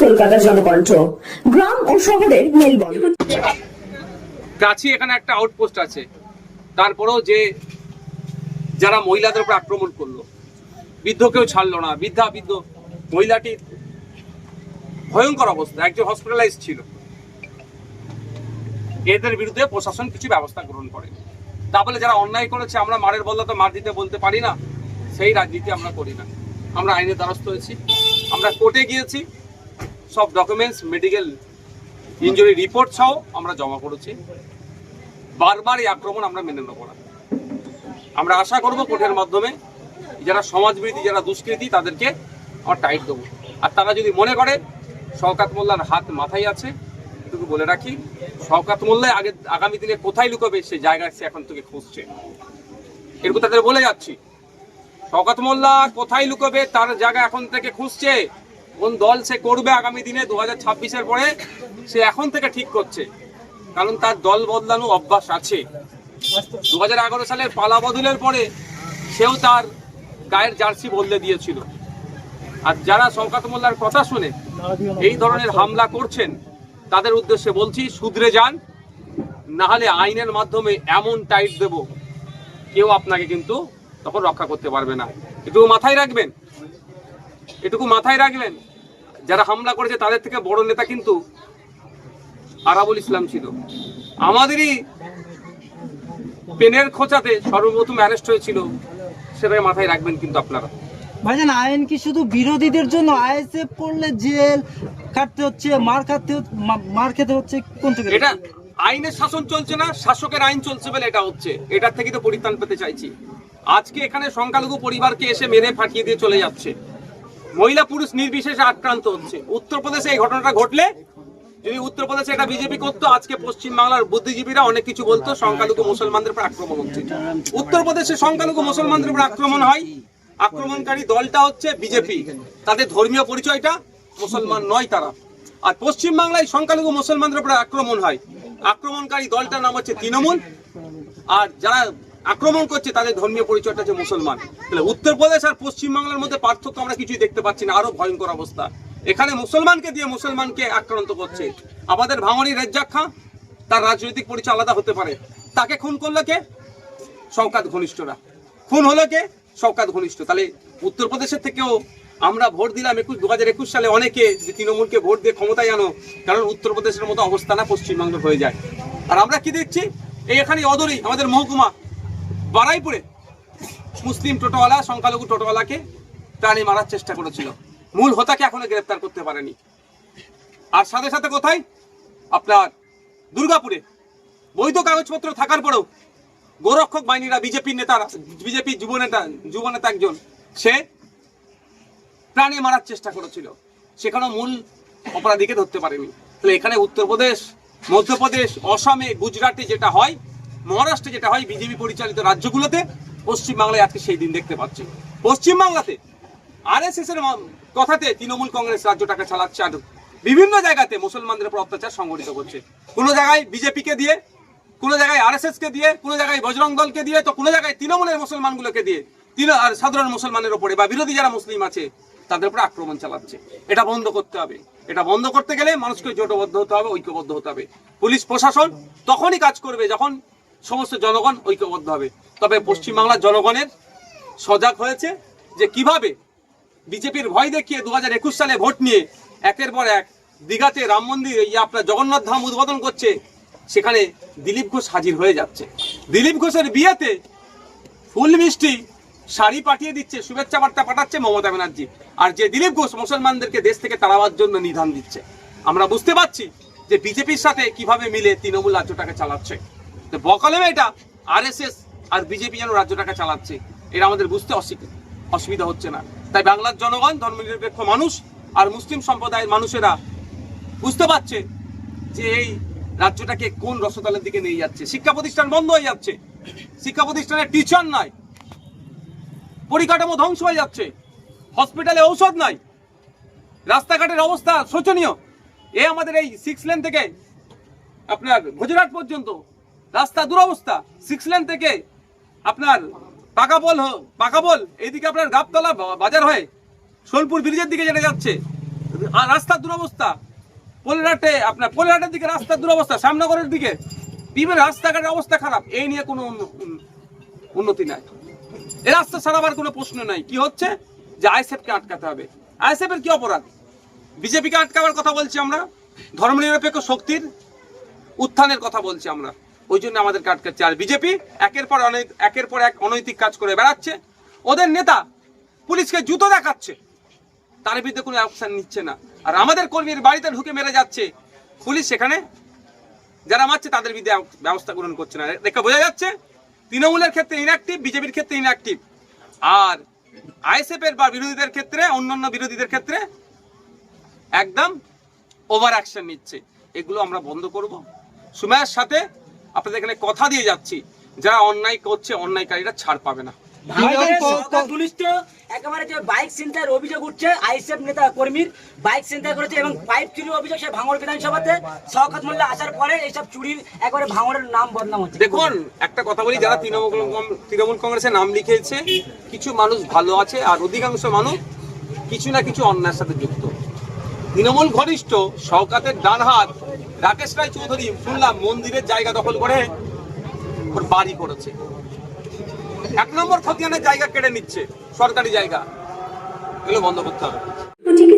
কলকাতার জনকণ্ঠ। গ্রাম ও শহরের মেলবন্ধন। কাছে এখানে একটা আউটপোস্ট আছে। তারপরেও যে যারা মহিলাদের উপর আক্রমণ করল ছাড়লো না। বৃদ্ধা, বৃদ্ধ ভয়ঙ্কর অবস্থা। একজন হসপিটালাইজ ছিল। এদের বিরুদ্ধে প্রশাসন কিছু ব্যবস্থা গ্রহণ করে। তা বলে যারা অন্যায় করেছে, আমরা মারের বদলা তো মার দিতে বলতে পারি না। সেই রাজনীতি আমরা করি না। আমরা আইনের দ্বারস্থ হয়েছি। আমরা কোর্টে গিয়েছি। সব ডকুমেন্টস মেডিকেল ইঞ্জুরি রিপোর্ট সহ আমরা জমা করেছি। বারবার এই আক্রমণ আমরা মেনে নেব না। আমরা আশা করব কোর্টের মাধ্যমে যারা সমাজবিরোধী, যারা দুষ্কৃতী, তাদেরকে আমরা টাইট দেবো। আর তারা যদি মনে করে, শওকাত মোল্লার হাত মাথায় আছে, এটুকু বলে রাখি, শওকাত মোল্লায় আগে, আগামী দিনে কোথায় লুকোবে সে জায়গায় সে এখন থেকে খুঁজছে। এরকম তাদের বলে যাচ্ছি। শওকাত মোল্লা কোথায় লুকোবে? তার জায়গা এখন থেকে খুঁজছে। কোন দল সে করবে আগামী দিনে দু হাজার পরে, সে এখন থেকে ঠিক করছে। কারণ তার দল বদলানো অভ্যাস আছে। দু হাজার এগারো সালের পালা বদলের পরে সেও তার গায়ের জার্সি বদলে দিয়েছিল। আর যারা শওকাত মোল্লার কথা শুনে, এই ধরনের হামলা করছেন, তাদের উদ্দেশ্যে বলছি শুধরে যান। নাহলে আইনের মাধ্যমে এমন টাইট দেব, কেউ আপনাকে কিন্তু তখন রক্ষা করতে পারবে না। এটুকু মাথায় রাখবেন। এটুকু মাথায় রাখবেন। যারা হামলা করেছে তাদের থেকে বড় নেতা কিন্তু আরাবুল ইসলাম ছিল। আমাদেরই পেনের খোঁচাতে সর্বপ্রথম অ্যারেস্ট হয়েছিল সেটাই মাথায় রাখবেন কিন্তু আপনারা। ভাইজান আইন কি শুধু বিরোধীদের জন্য? আইএসএফ পড়লে জেল কাটতে হচ্ছে মার খাটতে মার খেতে হচ্ছে কোন থেকে? এটা আইনের শাসন চলছে না শাসকের আইন চলছে বলে এটা হচ্ছে। এটার থেকে তো পরিত্রাণ পেতে চাইছি। আজকে এখানে সংখ্যালঘু পরিবারকে এসে মেরে ফাটিয়ে দিয়ে চলে যাচ্ছে। মহিলা পুরুষ নির্বিশেষে আক্রান্ত হচ্ছে। উত্তরপ্রদেশে এই ঘটনাটা ঘটলে, যদি উত্তরপ্রদেশে এটা বিজেপি করতো, আজকে পশ্চিমবাংলার বুদ্ধিজীবীরা অনেক কিছু বলতো, সংখ্যালঘু মুসলমানদের উপর আক্রমণ হচ্ছে। উত্তরপ্রদেশে সংখ্যালঘু মুসলমানদের উপর আক্রমণ হয়। আক্রমণকারী দলটা হচ্ছে বিজেপি তাদের ধর্মীয় পরিচয়টা মুসলমান নয় তারা। আর পশ্চিমবাংলায় সংখ্যালঘু মুসলমানদের উপর আক্রমণ হয়। আক্রমণকারী দলটার নাম হচ্ছে তৃণমূল। আর যারা আক্রমণ করছে, তাদের ধর্মীয় পরিচয়টা হচ্ছে মুসলমান। তাহলে উত্তরপ্রদেশ আর পশ্চিমবাংলার মধ্যে পার্থক্য আমরা কিছুই দেখতে পাচ্ছি না, আরও ভয়ঙ্কর অবস্থা। এখানে মুসলমানকে দিয়ে মুসলমানকে আক্রান্ত করছে। আমাদের ভাঙড়ি রেজ্জাক খাঁ, তার রাজনৈতিক পরিচয় আলাদা হতে পারে। তাকে খুন করল কে? শওকাত ঘনিষ্ঠরা। খুন হলো কে? শওকাত ঘনিষ্ঠ। তাহলে উত্তরপ্রদেশের থেকেও আমরা ভোট দিলাম একুশ দু হাজার একুশ সালে অনেকে যে তৃণমূলকে ভোট দিয়ে ক্ষমতায় আনো, কারণ উত্তরপ্রদেশের মতো অবস্থা না পশ্চিমবঙ্গের হয়ে যায়। আর আমরা কি দেখছি? এই এখানে অদরি আমাদের মহকুমা বারাইপুরে মুসলিম টোটোওয়ালা, সংখ্যালঘু টোটোওয়ালাকে প্রাণী মারার চেষ্টা করেছিল। মূল হোতাকে এখনও গ্রেপ্তার করতে পারেনি। আর সাথে সাথে কোথায়? আপনার দুর্গাপুরে। বৈধ কাগজপত্র থাকার পরেও গোরক্ষক বাহিনীরা বিজেপির নেতারা বিজেপি যুব নেতা যুব নেতা একজন, সে প্রাণী মারার চেষ্টা করেছিল। সেখানেও মূল অপরাধীকে ধরতে পারেনি। তাহলে এখানে উত্তরপ্রদেশ, মধ্যপ্রদেশ, অসমে, গুজরাটে যেটা হয় মহারাষ্ট্রে যেটা হয়, বিজেপি পরিচালিত রাজ্যগুলোতে পশ্চিমবাংলায় আজকে সেই দিন দেখতে পাচ্ছি। পশ্চিমবাংলাতে আরএসএস এর কথাতে তৃণমূল কংগ্রেস রাজ্যটাকে চালাচ্ছে আর বিভিন্ন জায়গাতে মুসলমানদের উপর অত্যাচার সংগঠিত করছে। কোনো জায়গায় বিজেপিকে দিয়ে, কোনো জায়গায় আরএসএস কে দিয়ে, কোনো জায়গায় বজরং দলকে দিয়ে, তো কোনো জায়গায় তৃণমূলের মুসলমানগুলোকে দিয়ে তৃণ আর সাধারণ মুসলমানের উপরে বা বিরোধী যারা মুসলিম আছে, তাদের উপরে আক্রমণ চালাচ্ছে। এটা বন্ধ করতে হবে। এটা বন্ধ করতে গেলে মানুষকে জোটবদ্ধ হতে হবে, ঐক্যবদ্ধ হতে হবে। পুলিশ, প্রশাসন তখনই কাজ করবে যখন সমস্ত জনগণ ঐক্যবদ্ধ হবে। তবে পশ্চিমবাংলার জনগণের সজাগ হয়েছে যে কীভাবে বিজেপির ভয় দেখিয়ে দু হাজার একুশ সালে ভোট নিয়ে একের পর এক দীঘাতে রাম মন্দির ইয়ে আপনার জগন্নাথ ধাম উদ্বোধন করছে, সেখানে দিলীপ ঘোষ হাজির হয়ে যাচ্ছে। দিলীপ ঘোষের বিয়েতে ফুল মিষ্টি শাড়ি পাঠিয়ে দিচ্ছে, শুভেচ্ছা বার্তা পাঠাচ্ছে মমতা ব্যানার্জি। আর যে দিলীপ ঘোষ মুসলমানদেরকে দেশ থেকে তাড়াবার জন্য নিধান দিচ্ছে। আমরা বুঝতে পারছি যে বিজেপির সাথে কীভাবে মিলে তৃণমূল রাজ্যটাকে চালাচ্ছে। তো বকলেমে এটা আরএসএস আর বিজেপি যেন রাজ্যটাকে চালাচ্ছে, এটা আমাদের বুঝতে অসি- অসুবিধা হচ্ছে না। তাই বাংলার জনগণ, ধর্মনিরপেক্ষ মানুষ আর মুসলিম সম্প্রদায়ের মানুষেরা বুঝতে পারছে যে এই রাজ্যটাকে কোন রসতালের দিকে নিয়ে যাচ্ছে। শিক্ষা প্রতিষ্ঠান বন্ধ হয়ে যাচ্ছে। শিক্ষা প্রতিষ্ঠানে টিচার নাই। পরিকাঠামো ধ্বংস হয়ে যাচ্ছে। হসপিটালে ঔষধ নাই। রাস্তাঘাটের অবস্থা শোচনীয়। এ আমাদের এই সিক্স লেন থেকে আপনার গুজরাট পর্যন্ত রাস্তা দুরবস্থা। সিক্স লেন থেকে আপনার পাকা পাকাপোল হ- পাকাপোল এইদিকে আপনার গাবতলা বাজার হয়ে। সোনপুর ব্রিজের দিকে যেটা যাচ্ছে আর রাস্তার দুরবস্থা। পোলেরহাটে আপনার পোলেরহাটের দিকে রাস্তার দুরবস্থা, শ্যামনগরের দিকে। বিভিন্ন রাস্তাঘাটের অবস্থা খারাপ, এই নিয়ে কোনো উন্ন- উন্ন- উন্নতি নাই। এ রাস্তা ছাড়াবার কোনো প্রশ্ন নাই। কি হচ্ছে? যে আইসেফকে আটকাতে হবে। আইএসএফ এর কি অপরাধ? বিজেপিকে আটকাবার কথা বলছি আমরা। ধর্মনিরপেক্ষ শক্তির উত্থানের কথা বলছি আমরা। ওই জন্য আমাদেরকে আটকাচ্ছে আর বিজেপি একের পর অনৈত একের পর এক অনৈতিক কাজ করে বেড়াচ্ছে। ওদের নেতা পুলিশকে জুতো দেখাচ্ছে। তার বিরুদ্ধে কোনো অ্যাকশন নিচ্ছে না। আর আমাদের কর্মীর বাড়িতে ঢুকে মেরে যাচ্ছে। পুলিশ সেখানে যারা মারছে তাদের বিরুদ্ধে ব্যবস্থা গ্রহণ করছে না। দেখে বোঝা যাচ্ছে তৃণমূলের ক্ষেত্রে ইনঅ্যাক্টিভ বিজেপির ক্ষেত্রে ইনঅ্যাক্টিভ আর আইএসএফ এর বা বিরোধীদের ক্ষেত্রে, অন্যান্য বিরোধীদের ক্ষেত্রে একদম ওভার অ্যাকশন নিচ্ছে। এগুলো আমরা বন্ধ করব। সুমায়ের সাথে আপনাদের এখানে কথা দিয়ে যাচ্ছি। যারা অন্যায় করছে অন্যায়কারীরা ছাড় পাবে না। ভারতের ক- ক- সরকার দুনিষ্ঠ একেবারে যে বাইক ছিনতাইয়ের অভিযোগ উঠছে আইসিএফ নেতা কর্মীর বাইক ছিনতাই করেছে এবং পাইপ চুরির অভিযোগ সে ভাঙড় বিধানসভাতে শওকত মোল্লা আসার পরে এইসব চুরির একবারে ভাঙড়ের নাম বদনাম হচ্ছে। দেখুন একটা কথা বলি যারা তৃণমূল কং- তৃণমূল কংগ্রেসে নাম লিখেছে কিছু মানুষ ভালো আছে আর অধিকাংশ মানুষ কিছু না কিছু অন্যায়ের সাথে যুক্ত। তৃণমূল ঘনিষ্ঠ শওকাতের ডান হাত রাকেশ রায় চৌধুরী শুনলাম, মন্দিরের জায়গা দখল করে ওর বাড়ি করেছে। এক নম্বর খতিয়ানের জায়গা কেড়ে নিচ্ছে, সরকারি জায়গা। এগুলো বন্ধ করতে হবে।